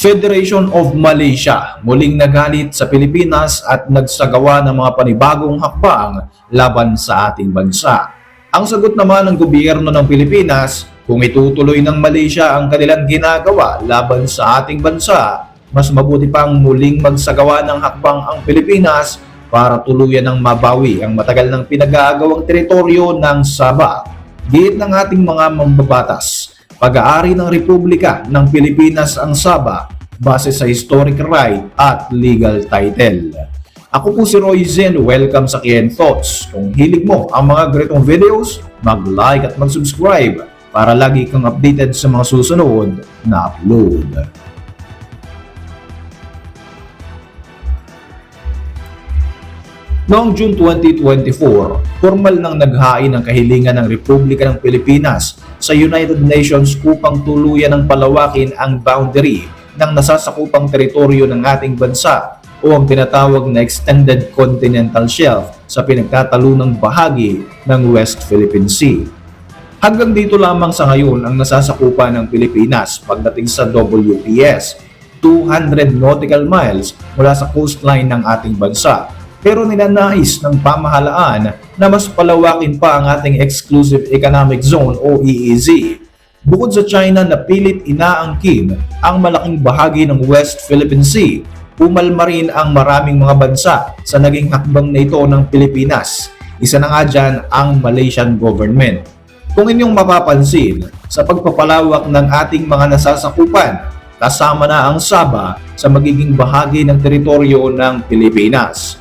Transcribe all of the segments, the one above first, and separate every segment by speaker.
Speaker 1: Federation of Malaysia muling nagalit sa Pilipinas at nagsagawa ng mga panibagong hakbang laban sa ating bansa. Ang sagot naman ng gobyerno ng Pilipinas, kung itutuloy ng Malaysia ang kanilang ginagawa laban sa ating bansa, mas mabuti pang muling magsagawa ng hakbang ang Pilipinas para tuluyan ng mabawi ang matagal ng pinag-aagawang teritoryo ng Sabah. Giit ng ating mga mambabatas, pag-aari ng Republika ng Pilipinas ang Sabah base sa historic right at legal title. Ako po si Roy Zen, welcome sa Kian Thoughts. Kung hilig mo ang mga ganitong videos, mag-like at mag-subscribe para lagi kang updated sa mga susunod na upload. Noong June 2024, formal nang naghain ang kahilingan ng Republika ng Pilipinas sa United Nations upang tuluyan ng palawakin ang boundary ng nasasakupang teritoryo ng ating bansa o ang tinatawag na Extended Continental Shelf sa pinagtatalunang bahagi ng West Philippine Sea. Hanggang dito lamang sa ngayon ang nasasakupan ng Pilipinas pagdating sa WPS, 200 nautical miles mula sa coastline ng ating bansa. Pero ninanais ng pamahalaan na mas palawakin pa ang ating Exclusive Economic Zone o EEZ. Bukod sa China na pilit inaangkin ang malaking bahagi ng West Philippine Sea, pumalma rin ang maraming mga bansa sa naging hakbang na ito ng Pilipinas. Isa na nga dyan ang Malaysian government. Kung inyong mapapansin, sa pagpapalawak ng ating mga nasasakupan, kasama na ang Sabah sa magiging bahagi ng teritoryo ng Pilipinas.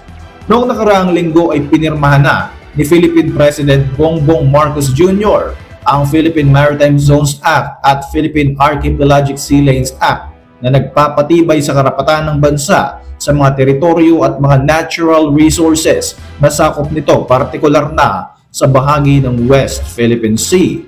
Speaker 1: Noong nakaraang linggo ay pinirmahan na ni Philippine President Bongbong Marcos Jr. ang Philippine Maritime Zones Act at Philippine Archipelagic Sea Lanes Act na nagpapatibay sa karapatan ng bansa sa mga teritoryo at mga natural resources na sakop nito partikular na sa bahagi ng West Philippine Sea.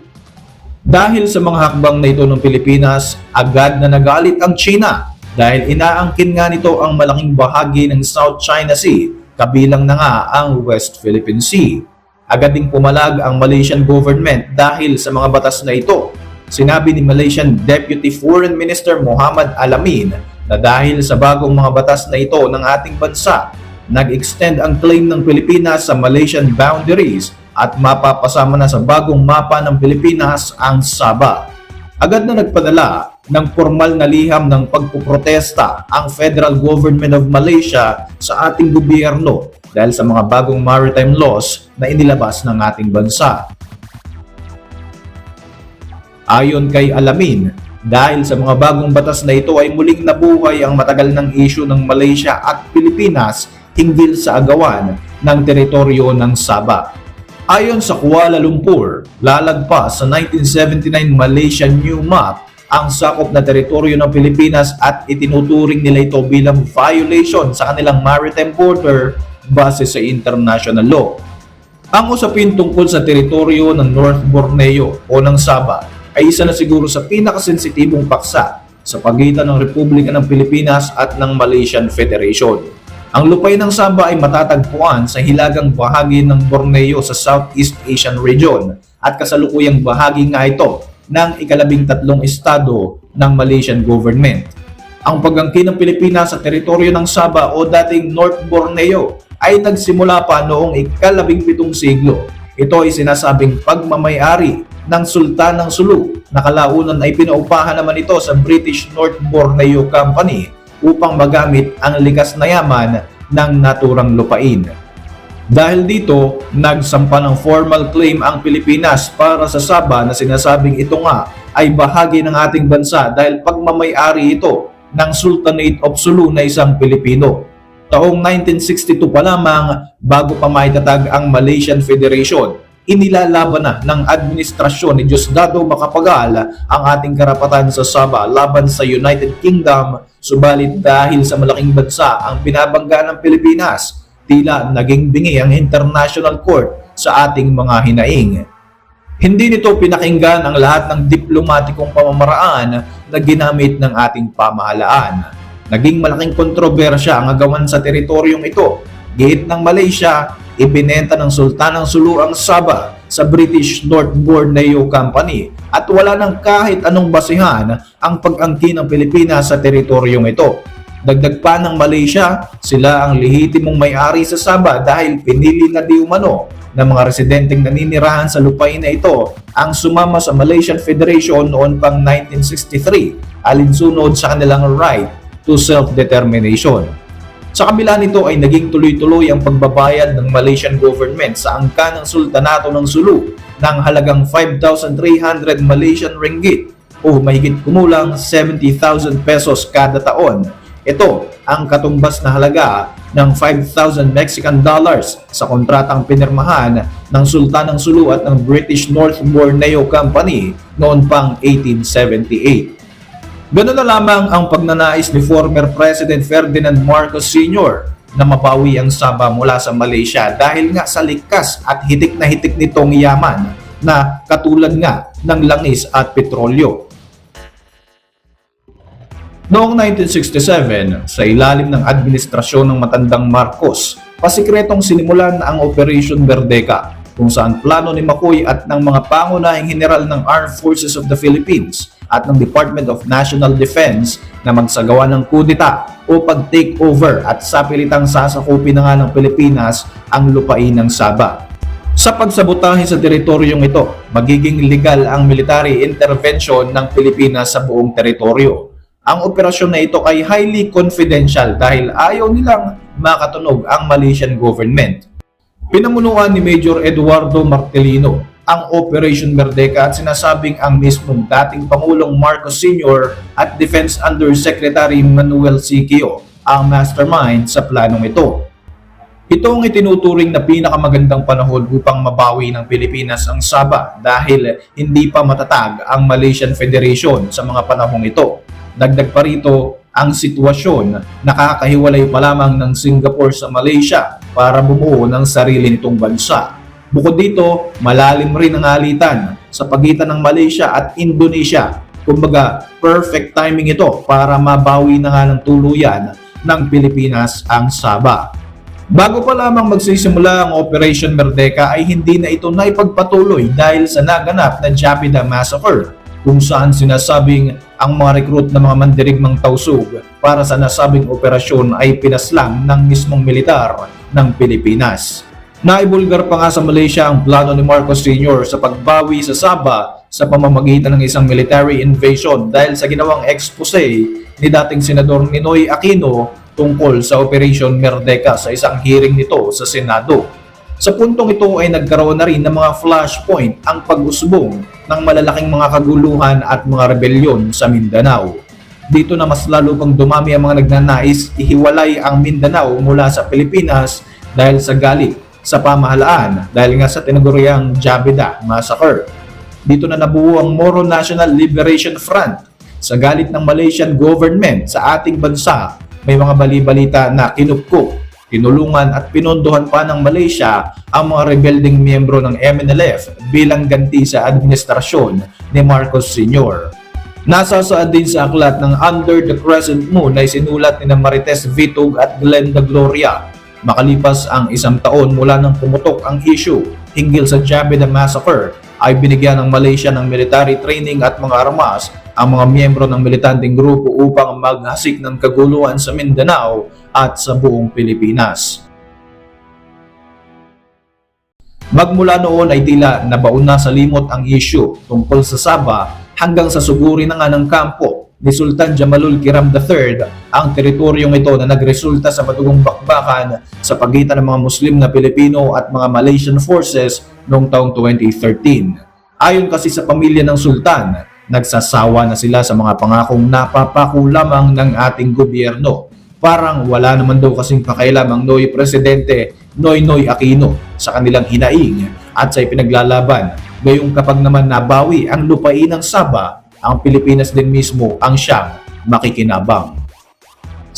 Speaker 1: Dahil sa mga hakbang na ito ng Pilipinas, agad na nagalit ang China dahil inaangkin nga nito ang malaking bahagi ng South China Sea, kabilang na nga ang West Philippine Sea. Agad ding pumalag ang Malaysian government dahil sa mga batas na ito. Sinabi ni Malaysian Deputy Foreign Minister Muhammad Alamin na dahil sa bagong mga batas na ito ng ating bansa, nag-extend ang claim ng Pilipinas sa Malaysian boundaries at mapapasama na sa bagong mapa ng Pilipinas ang Sabah. Agad na nagpadala ng formal na liham ng pagpuprotesta ang Federal Government of Malaysia sa ating gobyerno dahil sa mga bagong maritime laws na inilabas ng ating bansa. Ayon kay Alamin, dahil sa mga bagong batas na ito ay muling nabuhay ang matagal ng isyu ng Malaysia at Pilipinas hinggil sa agawan ng teritoryo ng Sabah. Ayon sa Kuala Lumpur, lalagpas sa 1979 Malaysian New Map ang sakop na teritoryo ng Pilipinas at itinuturing nila ito bilang violation sa kanilang maritime border base sa international law. Ang usapin tungkol sa teritoryo ng North Borneo o ng Sabah ay isa na siguro sa pinakasensitibong paksa sa pagitan ng Republika ng Pilipinas at ng Malaysian Federation. Ang lupay ng Sabah ay matatagpuan sa hilagang bahagi ng Borneo sa Southeast Asian region at kasalukuyang bahagi nga ito ng ikalabing tatlong estado ng Malaysian government. Ang pagangkin ng Pilipinas sa teritoryo ng Sabah o dating North Borneo ay nagsimula pa noong ikalabing pitong siglo. Ito ay sinasabing pagmamayari ng Sultan ng Sulu na kalaunan ay pinaupahan naman ito sa British North Borneo Company upang magamit ang likas na yaman ng naturang lupain. Dahil dito, nagsampa ng formal claim ang Pilipinas para sa Sabah na sinasabing ito nga ay bahagi ng ating bansa dahil pagmamayari ito ng Sultanate of Sulu na isang Pilipino. Taong 1962 pa lamang bago pa maitatag ang Malaysian Federation, inilalaban na ng administrasyon ni Diosdado Macapagal ang ating karapatan sa Sabah laban sa United Kingdom subalit dahil sa malaking bansa ang binabangga ng Pilipinas, tila naging bingi ang International Court sa ating mga hinaing. Hindi nito pinakinggan ang lahat ng diplomatikong pamamaraan na ginamit ng ating pamahalaan. Naging malaking kontrobersya ang agawan sa teritoryong ito. Gate ng Malaysia, ibinenta ng Sultan ng Sulu ang Sabah sa British North Borneo Company at wala ng kahit anong basihan ang pag-angkin ng Pilipinas sa teritoryong ito. Dagdag pa ng Malaysia, sila ang lehitimong may-ari sa Sabah dahil pinili na di umano ng mga residenteng naninirahan sa lupain na ito ang sumama sa Malaysian Federation noon pang 1963 alinsunod sa kanilang right to self-determination. Sa kabila nito ay naging tuloy-tuloy ang pagbabayad ng Malaysian government sa angka ng Sultanato ng Sulu ng halagang 5,300 Malaysian ringgit o mahigit kumulang 70,000 pesos kada taon. Ito ang katumbas na halaga ng 5,000 Mexican dollars sa kontratang pinirmahan ng Sultan ng Sulu at ng British North Borneo Company noon pang 1878. Ganun na lamang ang pagnanais ni former President Ferdinand Marcos Sr. na mabawi ang Sabah mula sa Malaysia dahil nga sa likas at hitik na hitik nitong yaman na katulad nga ng langis at petrolyo. Noong 1967, sa ilalim ng administrasyon ng matandang Marcos, pasikretong sinimulan ang Operation Verdeca kung saan plano ni Makoy at ng mga pangunahing general ng Armed Forces of the Philippines at ng Department of National Defense na magsagawa ng kudita o pag-take over at sa pilitang sasakupin na nga ng Pilipinas ang lupain ng Sabah. Sa pagsabotahe sa teritoryong ito, magiging legal ang military intervention ng Pilipinas sa buong teritoryo. Ang operasyon na ito ay highly confidential dahil ayaw nilang makatunog ang Malaysian government. Pinamunuan ni Major Eduardo Martelino ang Operation Verdeca at sinasabing ang mismong dating Pangulong Marcos Sr. at Defense Undersecretary Manuel Siquio ang mastermind sa planong ito. Ito ang itinuturing na pinakamagandang panahon upang mabawi ng Pilipinas ang Sabah dahil hindi pa matatag ang Malaysian Federation sa mga panahong ito. Dagdag pa rito ang sitwasyon nakakahiwalay pa lamang ng Singapore sa Malaysia para bumuo ng sarili nitong bansa. Bukod dito, malalim rin ang alitan sa pagitan ng Malaysia at Indonesia. Kumbaga, perfect timing ito para mabawi na nga ng tuluyan ng Pilipinas ang Sabah. Bago pa lamang magsisimula ang Operation Merdeka ay hindi na ito naipagpatuloy dahil sa naganap na Japida Massacre kung saan sinasabing ang mga recruit ng mga mandirigmang tausug para sa nasabing operasyon ay pinaslang ng mismong militar ng Pilipinas. Naibulgar pa nga sa Malaysia ang plano ni Marcos Sr. sa pagbawi sa Sabah sa pamamagitan ng isang military invasion dahil sa ginawang expose ni dating Senador Ninoy Aquino tungkol sa Operation Merdeka sa isang hearing nito sa Senado. Sa puntong ito ay nagkaroon na rin ng mga flashpoint ang pag-usbong ng malalaking mga kaguluhan at mga rebelyon sa Mindanao. Dito na mas lalo pang dumami ang mga nagnanais ihiwalay ang Mindanao mula sa Pilipinas dahil sa galit sa pamahalaan dahil nga sa tinaguriang Jabida Massacre. Dito na nabuo ang Moro National Liberation Front sa galit ng Malaysian government sa ating bansa may mga bali-balita na kinupkup, tinulungan at pinondohan pa ng Malaysia ang mga rebelding miyembro ng MNLF bilang ganti sa administrasyon ni Marcos Sr. Nasasaad din sa aklat ng Under the Crescent Moon na isinulat ni Marites Vitug at Glenda Gloria Makalipas ang isang taon mula nang pumutok ang issue hinggil sa Jabida Massacre, ay binigyan ng Malaysia ng military training at mga armas ang mga miyembro ng militanteng grupo upang maghasik ng kaguluhan sa Mindanao at sa buong Pilipinas. Magmula noon ay tila nabaon na sa limot ang issue tungkol sa Sabah hanggang sa suguri na nga ng kampo ni Sultan Jamalul Kiram III ang teritoryong ito na nagresulta sa matugong bakbakan sa pagitan ng mga Muslim na Pilipino at mga Malaysian forces noong taong 2013. Ayon kasi sa pamilya ng Sultan, nagsasawa na sila sa mga pangakong napapako ng ating gobyerno. Parang wala naman daw kasing pakailam ang Noy Presidente Noy Noy Aquino sa kanilang hinaing at sa ipinaglalaban. Gayong kapag naman nabawi ang lupain ng Sabah ang Pilipinas din mismo ang siyang makikinabang.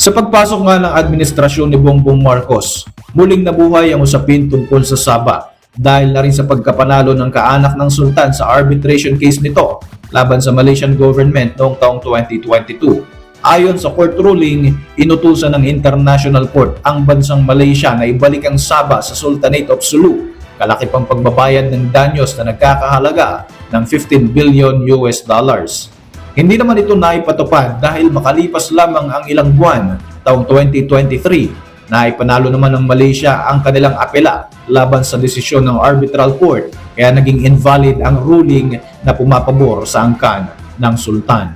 Speaker 1: Sa pagpasok nga ng administrasyon ni Bongbong Marcos, muling nabuhay ang usapin tungkol sa Saba dahil na rin sa pagkapanalo ng kaanak ng sultan sa arbitration case nito laban sa Malaysian government noong taong 2022. Ayon sa court ruling, inutusan ng International Court ang bansang Malaysia na ibalik ang Sabah sa Sultanate of Sulu kalaki pang pagbabayad ng danyos na nagkakahalaga ng 15 billion US dollars. Hindi naman ito naipatupad dahil makalipas lamang ang ilang buwan taong 2023 na ipanalo naman ng Malaysia ang kanilang apela laban sa desisyon ng arbitral court kaya naging invalid ang ruling na pumapabor sa angkan ng sultan.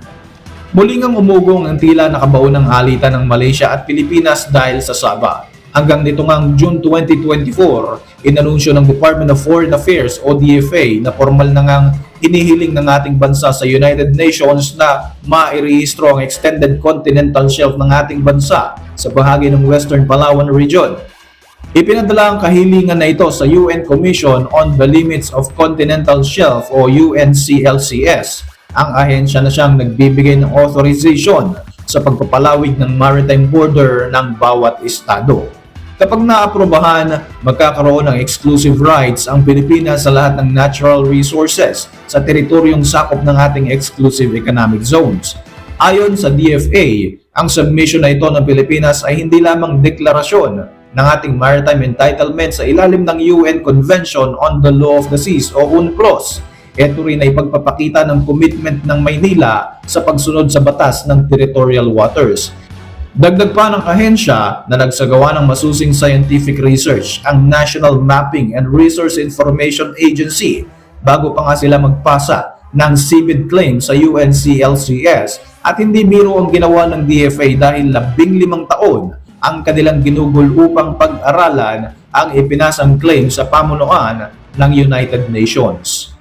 Speaker 1: Muling ang umugong ang tila nakabaon ng alitan ng Malaysia at Pilipinas dahil sa Sabah. Hanggang nito ngang June 2024, inanunsyo ng Department of Foreign Affairs o DFA na formal na ngang hinihiling ng ating bansa sa United Nations na mairehistro ang extended continental shelf ng ating bansa sa bahagi ng Western Palawan Region. Ipinadala ang kahilingan na ito sa UN Commission on the Limits of Continental Shelf o UNCLCS. Ang ahensya na siyang nagbibigay ng authorization sa pagpapalawig ng maritime border ng bawat estado. Kapag naaprobahan, magkakaroon ng exclusive rights ang Pilipinas sa lahat ng natural resources sa teritoryong sakop ng ating exclusive economic zones. Ayon sa DFA, ang submission na ito ng Pilipinas ay hindi lamang deklarasyon ng ating maritime entitlement sa ilalim ng UN Convention on the Law of the Seas o UNCLOS. Ito rin ay pagpapakita ng commitment ng Maynila sa pagsunod sa batas ng territorial waters. Dagdag pa ng ahensya na nagsagawa ng masusing scientific research ang National Mapping and Resource Information Agency bago pa nga sila magpasa ng seabed claim sa UNCLCS at hindi biro ang ginawa ng DFA dahil labing limang taon ang kanilang ginugol upang pag-aralan ang ipinasang claim sa pamunuan ng United Nations.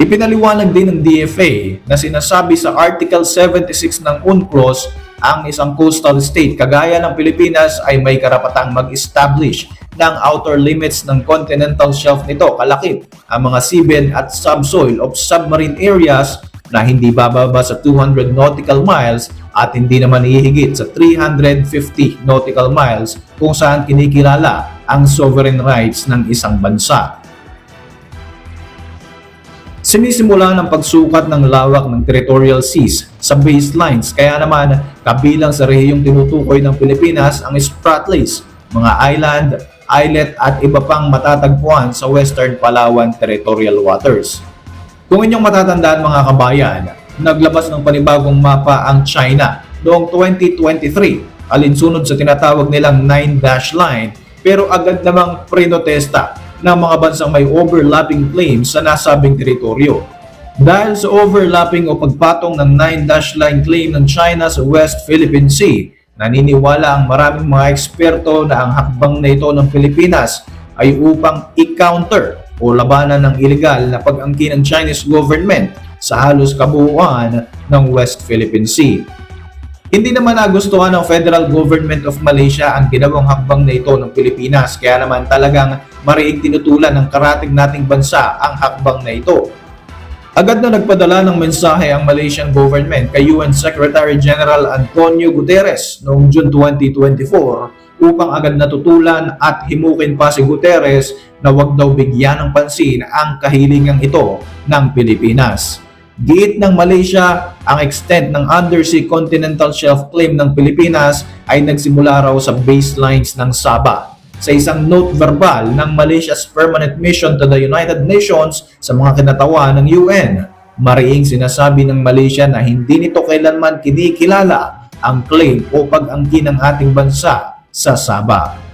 Speaker 1: Ipinaliwanag din ng DFA na sinasabi sa Article 76 ng UNCLOS ang isang coastal state kagaya ng Pilipinas ay may karapatang mag-establish ng outer limits ng continental shelf nito kalakip ang mga seabed at subsoil of submarine areas na hindi bababa sa 200 nautical miles at hindi naman ihigit sa 350 nautical miles kung saan kinikilala ang sovereign rights ng isang bansa. Sinisimula ng pagsukat ng lawak ng territorial seas sa baselines kaya naman kabilang sa rehiyong tinutukoy ng Pilipinas ang Spratlys, mga island, islet at iba pang matatagpuan sa Western Palawan territorial waters. Kung inyong matatandaan mga kabayan, naglabas ng panibagong mapa ang China noong 2023 alinsunod sa tinatawag nilang 9-dash line pero agad namang prinotesta ng mga bansang may overlapping claims sa nasabing teritoryo. Dahil sa overlapping o pagpatong ng 9-dash line claim ng China sa West Philippine Sea, naniniwala ang maraming mga eksperto na ang hakbang na ito ng Pilipinas ay upang i-counter o labanan ng ilegal na pag-angkin ng Chinese government sa halos kabuuan ng West Philippine Sea. Hindi naman nagustuhan ng Federal Government of Malaysia ang ginawang hakbang na ito ng Pilipinas kaya naman talagang mariing tinutulan ng karating nating bansa ang hakbang na ito. Agad na nagpadala ng mensahe ang Malaysian government kay UN Secretary General Antonio Guterres noong June 2024 upang agad natutulan at himukin pa si Guterres na wag daw bigyan ng pansin ang kahilingang ito ng Pilipinas. Giit ng Malaysia, ang extent ng undersea continental shelf claim ng Pilipinas ay nagsimula raw sa baselines ng Sabah. Sa isang note verbal ng Malaysia's permanent mission to the United Nations sa mga kinatawa ng UN, mariing sinasabi ng Malaysia na hindi nito kailanman kinikilala ang claim o pag-angkin ng ating bansa sa Sabah.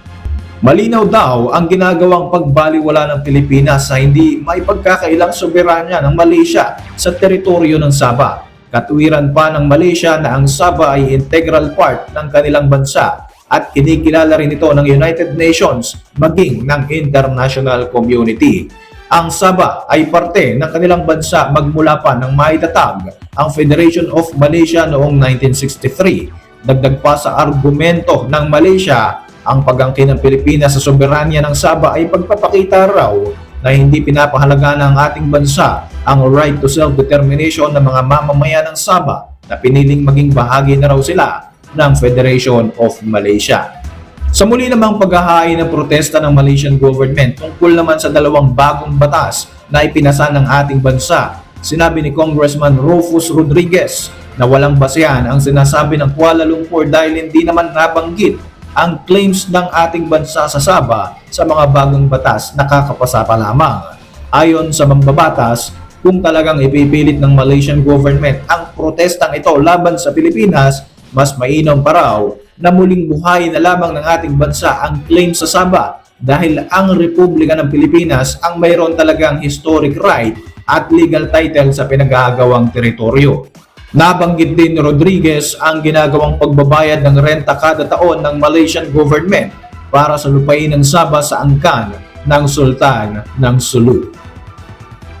Speaker 1: Malinaw daw ang ginagawang pagbaliwala ng Pilipinas sa hindi may pagkakailang soberanya ng Malaysia sa teritoryo ng Sabah. Katwiran pa ng Malaysia na ang Sabah ay integral part ng kanilang bansa at kinikilala rin ito ng United Nations maging ng international community. Ang Sabah ay parte ng kanilang bansa magmula pa ng maitatag ang Federation of Malaysia noong 1963. Dagdag pa sa argumento ng Malaysia ang pagangkin ng Pilipinas sa soberanya ng Sabah ay pagpapakita raw na hindi pinapahalaga ng ating bansa ang right to self-determination ng mga mamamayan ng Sabah na piniling maging bahagi na raw sila ng Federation of Malaysia. Sa muli namang paghahain ng protesta ng Malaysian government tungkol naman sa dalawang bagong batas na ipinasa ng ating bansa, sinabi ni Congressman Rufus Rodriguez na walang basehan ang sinasabi ng Kuala Lumpur dahil hindi naman nabanggit ang claims ng ating bansa sa Sabah sa mga bagong batas nakakapasa pa lamang. Ayon sa mambabatas, kung talagang ipipilit ng Malaysian government ang protestang ito laban sa Pilipinas, mas mainam pa raw na muling buhay na lamang ng ating bansa ang claim sa Sabah dahil ang Republika ng Pilipinas ang mayroon talagang historic right at legal title sa pinagagawang teritoryo. Nabanggit din ni Rodriguez ang ginagawang pagbabayad ng renta kada taon ng Malaysian government para sa lupain ng Sabah sa angkan ng Sultan ng Sulu.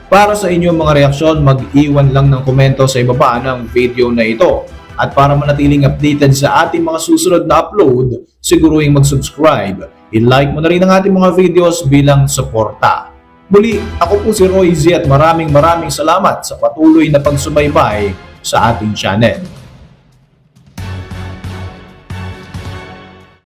Speaker 1: Para sa inyong mga reaksyon, mag-iwan lang ng komento sa ibaba ng video na ito. At para manatiling updated sa ating mga susunod na upload, siguruhin mag-subscribe. I-like mo na rin ang ating mga videos bilang suporta. Muli, ako po si Roy Z at maraming maraming salamat sa patuloy na pagsubaybay sa ating channel.